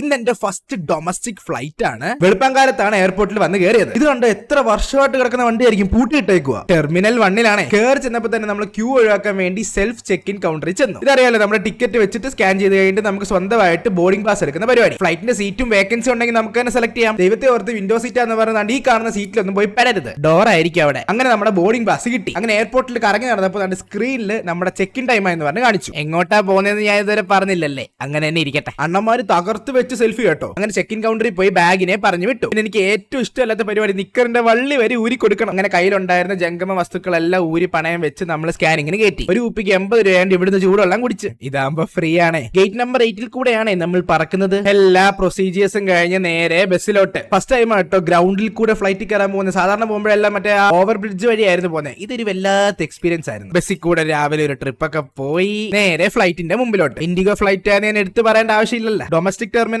ഇന്ന് എന്റെ first domestic flight ആണ്. വെളുപ്പാങ്കാലത്താണ് എയർപോർട്ടിൽ വന്ന് കയറിയത് ഇത് കണ്ട് എത്ര വർഷമായിട്ട് കിടക്കുന്ന വണ്ടിയായിരിക്കും പൂട്ടിയിട്ടേക്കുക ടെർമിനൽ വണ്ണിലാണ്. കയറി ചെന്നപ്പോൾ തന്നെ നമ്മൾ ക്യൂ ഒഴിവാക്കാൻ വേണ്ടി സെൽഫ് ചെക്ക് ഇൻ കൗണ്ടറിൽ ചെന്നു. ഇതറിയാലോ നമ്മുടെ ടിക്കറ്റ് വെച്ചിട്ട് സ്കാൻ ചെയ്ത് കഴിഞ്ഞിട്ട് നമുക്ക് സ്വന്തമായിട്ട് ബോർഡിംഗ് പാസ് എടുക്കുന്ന പരിപാടി. ഫ്ലൈറ്റിന്റെ സീറ്റും വേക്കൻസി ഉണ്ടെങ്കിൽ നമുക്ക് തന്നെ സെലക്ട് ചെയ്യാം. ദൈവത്തെ ഓർത്ത് വിൻഡോ സീറ്റ് എന്ന് പറയുന്നത് ഈ കാണുന്ന സീറ്റിലൊന്നും പോയി പെടരുത്. ഡോർ ആയിരിക്കും അവിടെ. അങ്ങനെ നമ്മുടെ ബോർഡിംഗ് പാസ് കിട്ടി. അങ്ങനെ എയർപോർട്ടിൽ കറങ്ങി നടന്നപ്പോൾ നമ്മുടെ സ്ക്രീനിൽ നമ്മുടെ ചെക്ക് ഇൻ ടൈം എന്ന് പറഞ്ഞ് കാണിച്ചു. എങ്ങോട്ടാ പോകുന്നതെന്ന് ഞാൻ ഇതുവരെ പറഞ്ഞില്ലല്ലേ? അങ്ങനെ തന്നെ ഇരിക്കട്ടെ. അണ്ണന്മാര് തകർത്ത് സെൽഫി കേട്ടോ. അങ്ങനെ ചെക്ക് ഇൻ കൗണ്ടറിൽ പോയി ബാഗിനെ പറഞ്ഞു വിട്ടു. പിന്നെ എനിക്ക് ഏറ്റവും ഇഷ്ടമല്ലാത്ത പരിപാടി നിക്കറിന്റെ വള്ളി വരെ ഊരി കൊടുക്കണം. അങ്ങനെ കയ്യിലുണ്ടായിരുന്ന ജംഗമ വസ്തുക്കളെല്ലാം ഊരി പണയം വെച്ച് നമ്മൾ സ്കാനിങ്ങിന് കയറ്റി. ഒരു കുപ്പിക്ക് എൺപത് രൂപയാണ്ട് ഇവിടുന്ന് ചൂടുവെള്ളം കുടിച്ച്. ഇതാകുമ്പോ ഫ്രീ ആണ്. ഗേറ്റ് നമ്പർ എയ്റ്റിൽ കൂടെയാണ് നമ്മൾ പറക്കുന്നത്. എല്ലാ പ്രൊസീജിയേഴ്സും കഴിഞ്ഞ് നേരെ ബസ്സിലോട്ട്. ഫസ്റ്റ് ടൈം ആട്ടോ ഗ്രൗണ്ടിൽ കൂടെ ഫ്ലൈറ്റ് കയറാൻ പോകുന്നത്. സാധാരണ പോകുമ്പോഴെല്ലാം മറ്റേ ഓവർ ബ്രിഡ്ജ് വഴി ആയിരുന്നു പോകുന്നത്. ഇതൊരു വല്ലാത്ത എക്സ്പീരിയൻസ് ആയിരുന്നു. ബസ്സിൽ കൂടെ രാവിലെ ഒരു ട്രിപ്പ് ഒക്കെ പോയി നേരെ ഫ്ലൈറ്റിന്റെ മുമ്പിലോട്ട്. ഇൻഡിഗോ ഫ്ലൈറ്റ് ആണ് ഞാൻ എടുത്തു പറയേണ്ട ആവശ്യമില്ലല്ലോ. Domestic terminal